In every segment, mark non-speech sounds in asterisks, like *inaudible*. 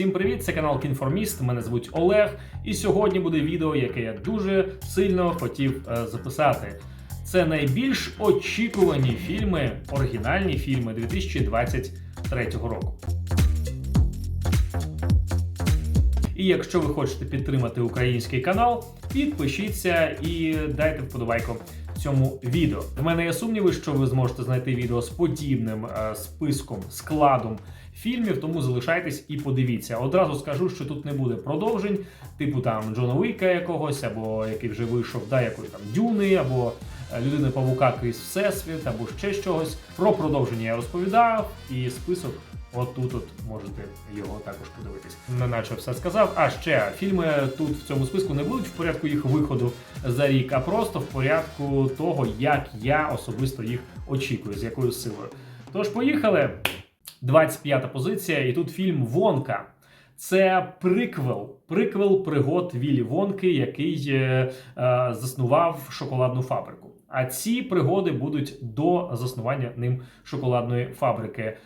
Всім привіт! Це канал Кінформіст. Мене звуть Олег. І сьогодні буде відео, яке я дуже сильно хотів е, записати. Це найбільш очікувані фільми, оригінальні фільми 2023 року. І якщо ви хочете підтримати український канал, підпишіться і дайте вподобайку цьому відео. В мене є сумніви, що ви зможете знайти відео з подібним е, списком, складом фільмів, тому залишайтесь і подивіться. Одразу скажу, що тут не буде продовжень, типу там Джона Уіка якогось, або який вже вийшов, да, якої там Дюни, або е, людини Павука крізь Всесвіт, або ще чогось. Про продовження я розповідав, і список. Отут от можете його також подивитись. Неначе все сказав. А ще фільми тут в цьому списку не будуть в порядку їх виходу за рік, а просто в порядку того, як я особисто їх очікую, з якою силою. Тож поїхали. 25-та позиція, і тут фільм Вонка. Це приквел, приквел пригод Віллі Вонки, який е, е, заснував шоколадну фабрику. А ці пригоди будуть до заснування ним шоколадної фабрики.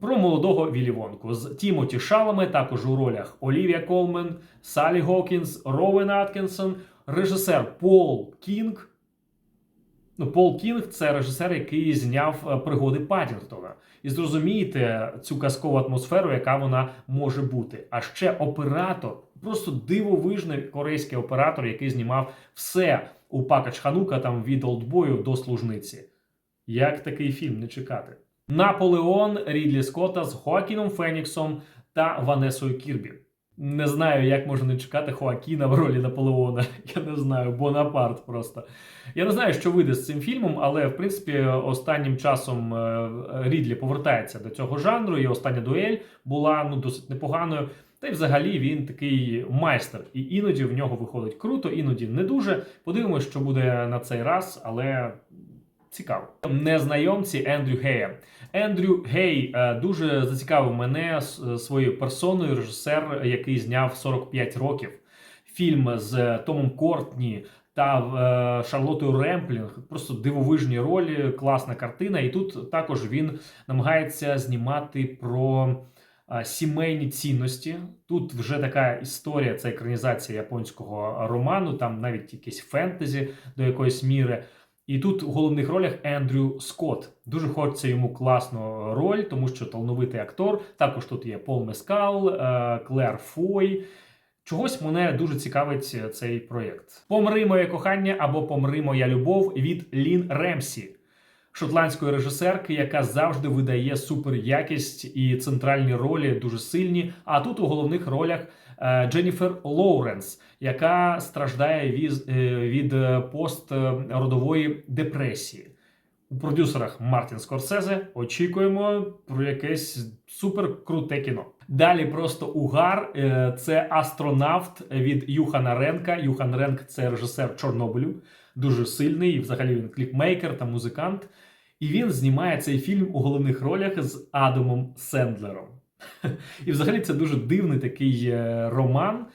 Про молодого Віллі Вонку з Тімоті Шалами, також у ролях Олівія Колмен, Салі Гокінс, Роуен Аткінсон, режисер Пол Кінг. Ну, Пол Кінг це режисер, який зняв е, пригоди Падінгтона. І зрозумієте цю казкову атмосферу, яка вона може бути. А ще оператор, просто дивовижний корейський оператор, який знімав все у Пакач Ханука там від олдбою до служниці. Як такий фільм не чекати? Наполеон Рідлі Скотта з Хоакіном Феніксом та Ванесою Кірбі. Не знаю, як можна не чекати Хоакіна в ролі Наполеона. *laughs* Я не знаю, Бонапарт просто. Я не знаю, що вийде з цим фільмом, але в принципі останнім часом е, Рідлі повертається до цього жанру, і остання дуель була ну досить непоганою. Та й взагалі він такий майстер, і іноді в нього виходить круто, іноді не дуже. Подивимось, що буде на цей раз, але цікаво. Незнайомці Ендрю Гея. Ендрю Гей е, дуже зацікавив мене с- своєю персоною, режисер, який зняв 45 років. Фільм з Томом Кортні та е, Шарлотою Ремплінг. Просто дивовижні ролі, класна картина. І тут також він намагається знімати про е, сімейні цінності. Тут вже така історія, це екранізація японського роману, там навіть якесь фентезі до якоїсь міри. І тут у головних ролях Ендрю Скотт. Дуже хочеться йому класну роль, тому що талановитий актор. Також тут є Пол Мескал, е, Клер Фой. Чогось мене дуже цікавить цей проєкт. Помри моє кохання або Помри моя любов від Лін Ремсі, шотландської режисерки, яка завжди видає супер якість і центральні ролі дуже сильні. А тут у головних ролях Дженніфер Лоуренс, яка страждає від, від е, постродової депресії. У продюсерах Мартін Скорсезе очікуємо про якесь супер круте кіно. Далі просто угар. Е, Це астронавт від Юхана Ренка. Юхан Ренк це режисер Чорнобилю, дуже сильний. Взагалі він кліпмейкер та музикант. І він знімає цей фільм у головних ролях з Адамом Сендлером. *laughs* І взагалі це дуже дивний такий е, роман.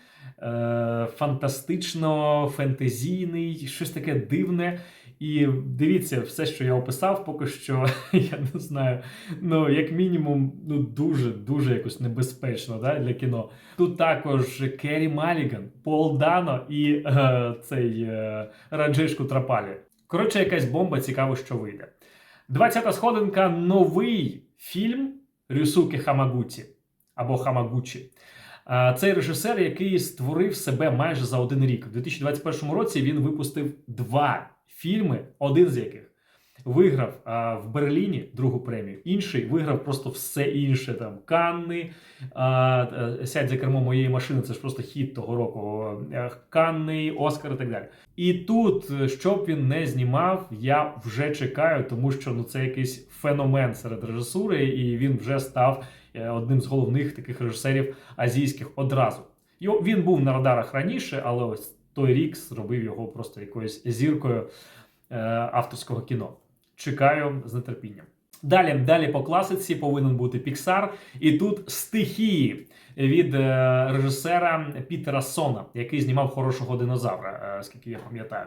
е, Фантастично-фентезійний, щось таке дивне. І дивіться, все, що я описав, поки що *laughs* я не знаю. Ну, як мінімум, ну дуже дуже якось небезпечно да, для кіно. Тут також Керрі Маліган, Пол Дано і е, цей е, Раджешку Трапалі. Коротше, якась бомба, цікаво, що вийде. 20-та сходинка новий фільм Рюсуки Хамагуті або Хамагучі. Цей режисер, який створив себе майже за один рік. У 2021 році він випустив два фільми, один з яких виграв а, в Берліні другу премію, інший виграв просто все інше. Там Канни, а, е, сядь за кермо моєї машини. Це ж просто хіт того року. е, Канни, Оскар і так далі. І тут, е, що б він не знімав, я вже чекаю, тому що ну це якийсь феномен серед режисури, і він вже став одним з головних таких режисерів азійських одразу. Йо, він був на радарах раніше, але ось той рік зробив його просто якоюсь зіркою авторського кіно. Чекаю з нетерпінням. Далі, далі по класиці повинен бути Pixar. І тут стихії від е, режисера Пітера Сона, який знімав хорошого динозавра, е, скільки я пам'ятаю.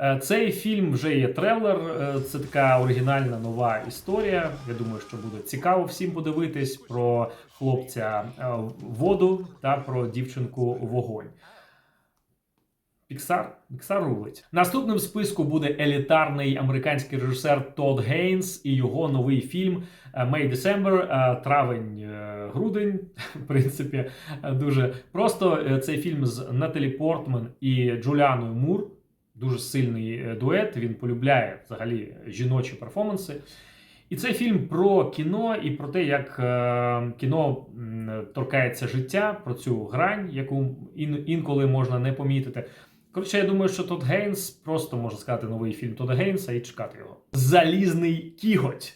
Е, Цей фільм вже є трейлер. е, Це така оригінальна нова історія. Я думаю, що буде цікаво всім подивитись про хлопця е, воду та про дівчинку вогонь. Піксар, Піксар рулить. Наступним в списку буде елітарний американський режисер Тодд Гейнс і його новий фільм е, May December, е, травень, е, грудень. *laughs* В принципі, е, дуже просто Е, цей фільм з Наталі Портман і Джуліаною Мур. Дуже сильний е, дует. Він полюбляє взагалі жіночі перформанси. І цей фільм про кіно і про те, як е, кіно торкається життя, про цю грань, яку ін, інколи можна не помітити. Коротше, я думаю, що Тодд Гейнс просто можна сказати новий фільм Тодда Гейнса і чекати його. Залізний кіготь.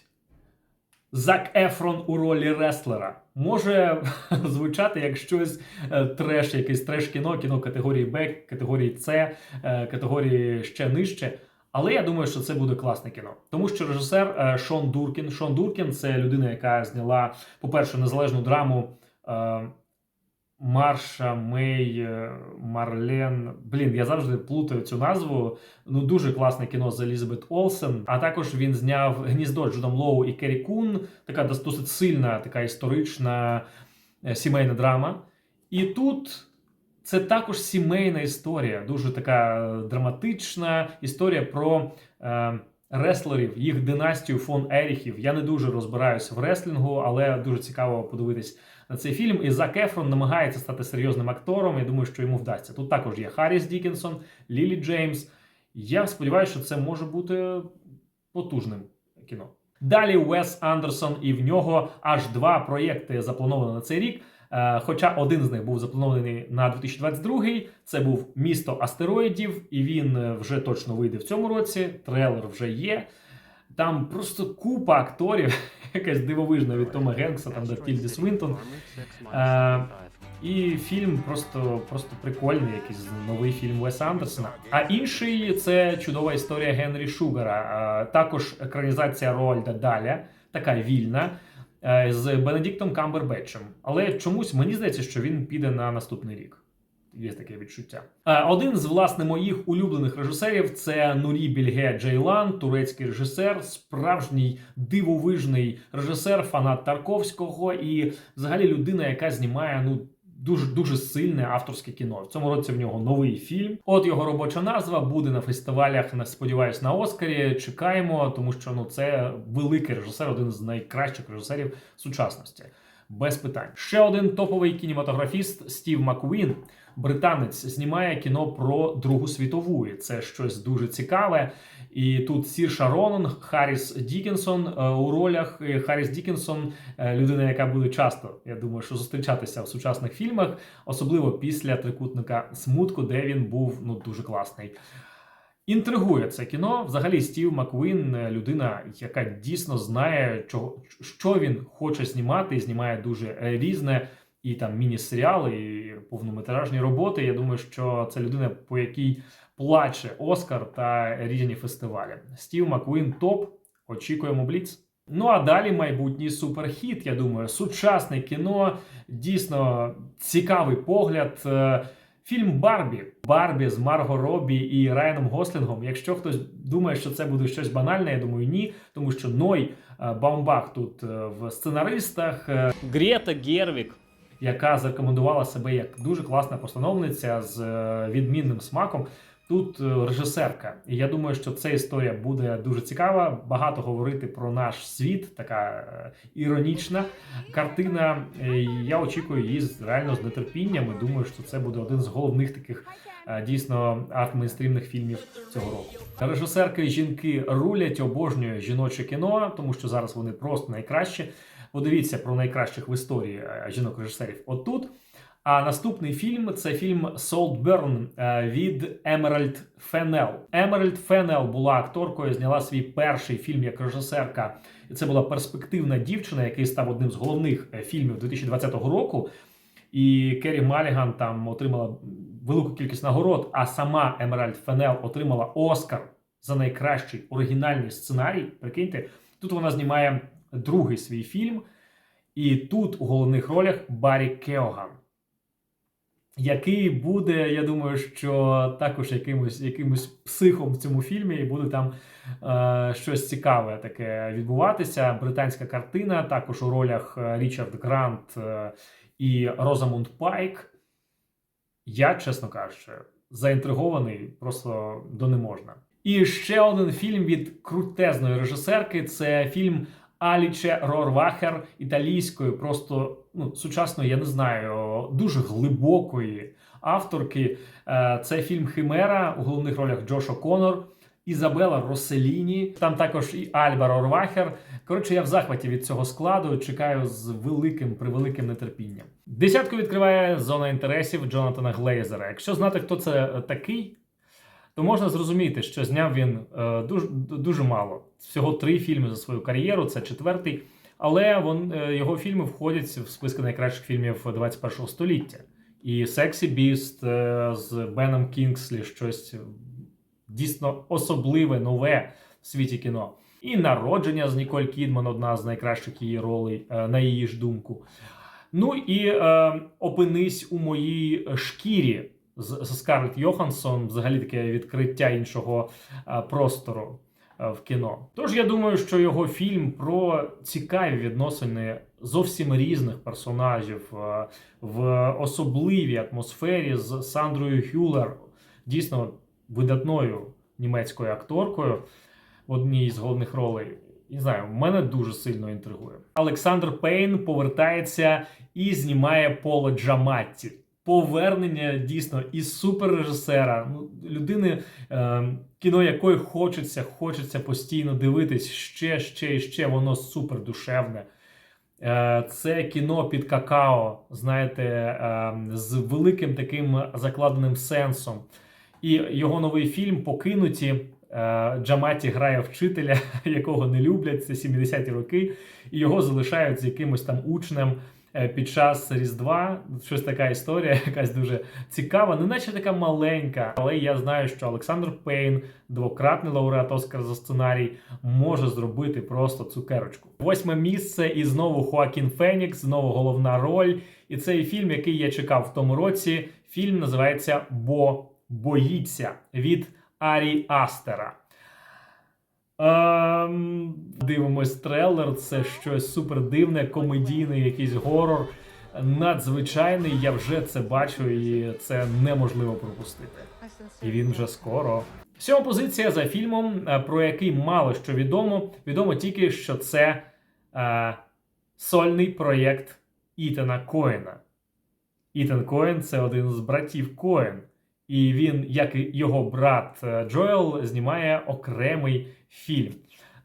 Зак Ефрон у ролі реслера може *laughs* звучати як щось е, треш, якийсь треш кіно, кіно категорії Б, категорії С, е, категорії ще нижче. Але я думаю, що це буде класне кіно, тому що режисер е, Шон Дуркін. Шон Дуркін це людина, яка зняла, по-перше, незалежну драму Марша Мей е, Марлен. Блін, я завжди плутаю цю назву. Ну дуже класне кіно з Елізабет Олсен. А також він зняв гніздо Джудом Лоу і Керрі Кун. Така досить сильна, така історична е, сімейна драма. І тут. Це також сімейна історія, дуже така е, драматична історія про е, реслерів, їх династію фон Еріхів. Я не дуже розбираюся в реслінгу, але дуже цікаво подивитись цей фільм. І Зак Ефрон намагається стати серйозним актором. Я думаю, що йому вдасться. Тут також є Харріс Дікінсон, Лілі Джеймс. Я сподіваюся, що це може бути потужним кіно. Далі Уес Андерсон, і в нього аж два проєкти заплановано на цей рік. Е, Хоча один з них був запланований на 2022, це був місто астероїдів, і він е, вже точно вийде в цьому році. Трейлер вже є. Там просто купа акторів, *laughs* якась дивовижна від Тома Генкса, там до Тільді Свинтон. Е, І фільм просто, просто прикольний, якийсь новий фільм Уеса Андерсона. А інший це чудова історія Генрі Шугара. Е, Також екранізація Роальда Даля, така вільна. е, З Бенедіктом Камбербетчем. Але чомусь мені здається, що він піде на наступний рік. Є таке відчуття. Е, Один з власне моїх улюблених режисерів це Нурі Більге Джейлан, турецький режисер, справжній дивовижний режисер, фанат Тарковського і взагалі людина, яка знімає ну. Дуже дуже сильне авторське кіно. В цьому році в нього новий фільм. От його робоча назва буде на фестивалях. Сподіваюсь, на Оскарі. Чекаємо, тому що ну це великий режисер, один з найкращих режисерів сучасності. Без питань. Ще один топовий кінематографіст Стів Маквін, британець, знімає кіно про Другу світову. І це щось дуже цікаве. І тут Сірша Ронан, Харріс Дікінсон е, у ролях. Харріс Дікінсон е, людина, яка буде часто, я думаю, що зустрічатися в сучасних фільмах, особливо після трикутника смутку, де він був ну дуже класний. Інтригує це кіно. Взагалі, Стів Маквін е, людина, яка дійсно знає, що він хоче знімати, і знімає дуже різне. І там міні-серіали, і повнометражні роботи. Я думаю, що це людина, по якій плаче Оскар та різні фестивалі. Стів Маквін топ. Очікуємо Бліц. Ну а далі майбутній суперхіт. Я думаю, сучасне кіно, дійсно цікавий погляд. Е, Фільм Барбі. Барбі з Марго Робі і Райаном Гослінгом. Якщо хтось думає, що це буде щось банальне, я думаю, ні. Тому що Ной е, Баумбах тут е, в сценаристах. Грета Гервік, яка зарекомендувала себе як дуже класна постановниця з е, відмінним смаком. Тут е, режисерка, і я думаю, що ця історія буде дуже цікава. Багато говорити про наш світ, така е, іронічна картина. Я очікую її реально з нетерпінням. і Думаю, що це буде один з головних таких дійсно арт-мейнстрімних фільмів цього року. Режисерки жінки рулять, обожнює жіноче кіно, тому що зараз вони просто найкращі. Подивіться про найкращих в історії е, жінок-режисерів. Отут. А наступний фільм це фільм Saltburn е, від Емеральд Фенел. Емеральд Фенел була акторкою, зняла свій перший фільм як режисерка. І це була перспективна дівчина, який став одним з головних е, фільмів 2020 року. І Керрі Маліган там отримала велику кількість нагород. А сама Емеральд Фенел отримала Оскар за найкращий оригінальний сценарій. Прикиньте, тут вона знімає другий свій фільм, і тут у головних ролях Баррі Кеоган. який буде, я думаю, що також якимось, якимось психом в цьому фільмі, і буде там е, щось цікаве таке відбуватися. Британська картина, також у ролях е, Річард Грант е, і Розамунд Пайк. Я, чесно кажучи, заінтригований просто до не можна. І ще один фільм від крутезної режисерки це фільм Аліче Рорвахер італійської, просто ну, сучасної, я не знаю, дуже глибокої авторки. Е, Це фільм Химера у головних ролях Джош О'Коннор, Ізабела Роселіні. Там також і Альба Рорвахер. Коротше, я в захваті від цього складу. Чекаю з великим превеликим нетерпінням. Десятку відкриває зона інтересів Джонатана Глейзера. Якщо знати, хто це такий, то можна зрозуміти, що зняв він е, дуже, дуже мало. Всього три фільми за свою кар'єру, це четвертий. Але вон, е, його фільми входять в списки найкращих фільмів 21 століття. І Сексі Біст е, з Беном Кінгслі, щось дійсно особливе, нове в світі кіно. І народження з Ніколь Кідман, одна з найкращих її ролей, е, на її ж думку. Ну і е, опинись у моїй шкірі з, Скарлетт Йоханссон, взагалі таке відкриття іншого е, простору е, в кіно. Тож я думаю, що його фільм про цікаві відносини зовсім різних персонажів е, в особливій атмосфері з Сандрою Хюлер, дійсно видатною німецькою акторкою в одній з головних ролей. Не знаю, мене дуже сильно інтригує. Олександр Пейн повертається і знімає Поло Джаматті. Повернення дійсно із суперрежисера, ну, людини, е, кіно якої хочеться, хочеться постійно дивитись ще, ще і ще. Воно супер душевне. Е, це кіно під какао, знаєте, е, з великим таким закладеним сенсом. І його новий фільм Покинуті. Е, Джаматі грає вчителя, *laughs* якого не люблять, це 70-ті роки, і його залишають з якимось там учнем під час Різдва. Щось така історія, *laughs* якась дуже цікава, не наче така маленька. Але я знаю, що Олександр Пейн, двократний лауреат Оскар за сценарій, може зробити просто цукерочку. Восьме місце, і знову Хоакін Фенікс, знову головна роль. І цей фільм, який я чекав в тому році, фільм називається Бо боїться від. Арі Астера. Ем, дивимось трейлер. Це щось супер дивне, комедійний, якийсь горор. Надзвичайний. Я вже це бачу, і це неможливо пропустити. І він вже скоро. Сьома позиція за фільмом, е, про який мало що відомо. Відомо тільки, що це е, сольний проєкт Ітана Коена. Ітан Коен це один з братів Коен. І він, як і його брат е, Джоел, знімає окремий фільм.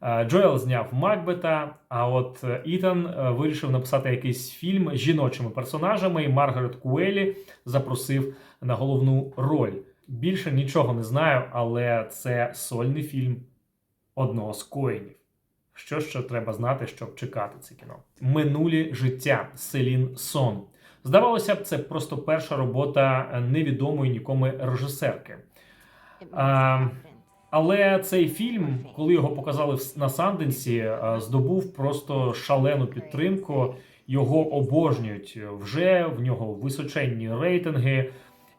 Е, Джоел зняв Макбета, а от е, Ітан вирішив написати якийсь фільм з жіночими персонажами, і Маргарет Куелі запросив на головну роль. Більше нічого не знаю, але це сольний фільм одного з коїнів. Що ще треба знати, щоб чекати це кіно? Минулі життя Селін Сон. Здавалося б, це просто перша робота невідомої нікому режисерки. А, але цей фільм, коли його показали на Санденсі, здобув просто шалену підтримку. Його обожнюють вже в нього височенні рейтинги,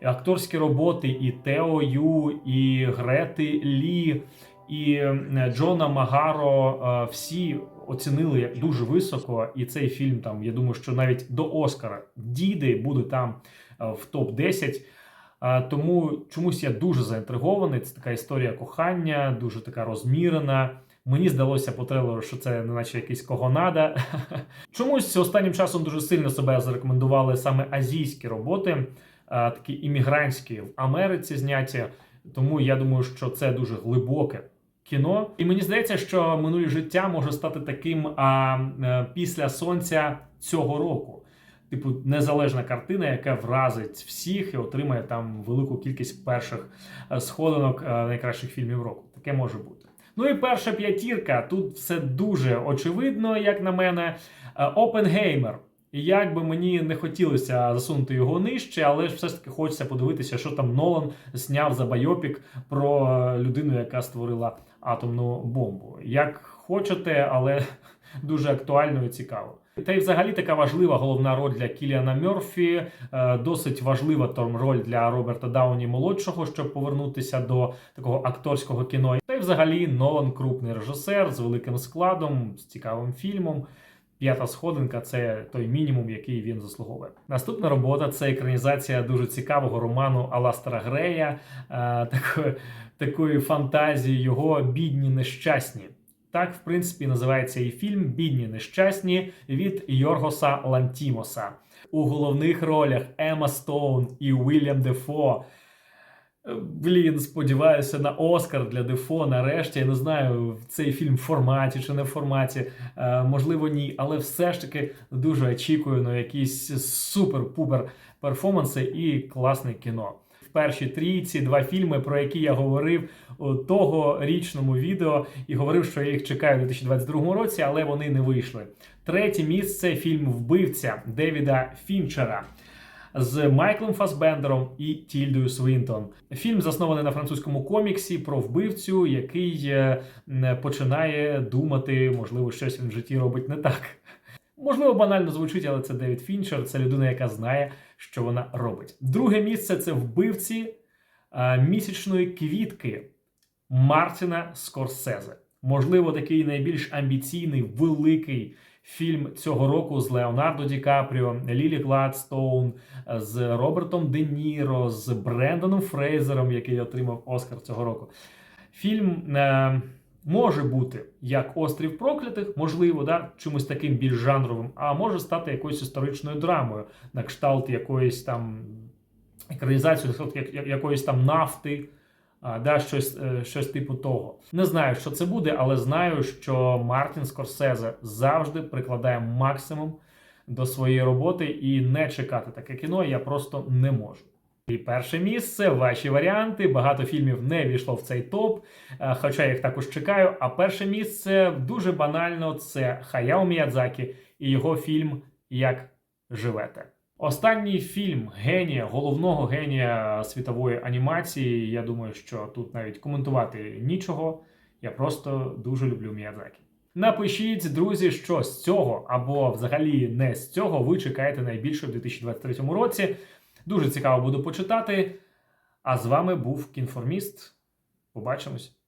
акторські роботи і Тео Ю, і Грети Лі, і Джона Магаро. Всі оцінили дуже високо, і цей фільм там, я думаю, що навіть до Оскара дійде, буде там в топ 10 Тому чомусь я дуже заінтригований. Це така історія кохання, дуже така розмірена. Мені здалося по трейлеру, що це не наче якийсь кого надо. *laughs* Чомусь останнім часом дуже сильно себе зарекомендували саме азійські роботи, такі іммігрантські в Америці зняті. Тому я думаю, що це дуже глибоке кіно. І мені здається, що минулі життя може стати таким а, е, після сонця цього року. Типу, незалежна картина, яка вразить всіх і отримає там велику кількість перших е, сходинок е, найкращих фільмів року. Таке може бути. Ну і перша п'ятірка. Тут все дуже очевидно, як на мене. Опенгеймер. І як би мені не хотілося засунути його нижче, але ж все ж таки хочеться подивитися, що там Нолан зняв за байопік про людину, яка створила атомну бомбу. Як хочете, але *laughs* дуже актуально і цікаво. Та й взагалі така важлива головна роль для Кіліана Мерфі, е, досить важлива там роль для Роберта Дауні молодшого, щоб повернутися до такого акторського кіно. Та й взагалі Нолан крупний режисер з великим складом, з цікавим фільмом. П'ята сходинка це той мінімум, який він заслуговує. Наступна робота це екранізація дуже цікавого роману Аластера Грея, е, такої, такої фантазії його бідні нещасні. Так, в принципі, називається і фільм Бідні нещасні від Йоргоса Лантімоса. У головних ролях Ема Стоун і Уільям Дефо. Блін, сподіваюся на Оскар для Дефо. Нарешті я не знаю, цей фільм в форматі чи не в форматі. Е, можливо, ні, але все ж таки дуже очікую на якісь супер-пупер перформанси і класне кіно. В першій трійці два фільми, про які я говорив у тогорічному відео, і говорив, що я їх чекаю у 2022 році, але вони не вийшли. Третє місце фільм Вбивця Девіда Фінчера з Майклом Фасбендером і Тільдою Свінтон. Фільм заснований на французькому коміксі про вбивцю, який е, починає думати, можливо, щось він в житті робить не так. Можливо, банально звучить, але це Девід Фінчер, це людина, яка знає, що вона робить. Друге місце це вбивці е, місячної квітки Мартіна Скорсезе. Можливо, такий найбільш амбіційний, великий фільм цього року з Леонардо Ді Капріо, Лілі Гладстоун, з Робертом Де Ніро, з Бренданом Фрейзером, який отримав Оскар цього року. Фільм е, може бути як Острів проклятих, можливо, да, чимось таким більш жанровим, а може стати якоюсь історичною драмою, на кшталт якоїсь там екранізації, якоїсь там нафти. Да, щось, е, щось типу того. Не знаю, що це буде, але знаю, що Мартін Скорсезе завжди прикладає максимум до своєї роботи і не чекати таке кіно я просто не можу. І перше місце, ваші варіанти. Багато фільмів не війшло в цей топ, е, хоча я їх також чекаю. А перше місце дуже банально це Хаяо Міядзакі і його фільм Як живете. Останній фільм генія, головного генія світової анімації. Я думаю, що тут навіть коментувати нічого. Я просто дуже люблю Міядзакі. Напишіть, друзі, що з цього або взагалі не з цього ви чекаєте найбільше в 2023 році. Дуже цікаво буду почитати. А з вами був Кінформіст. Побачимось.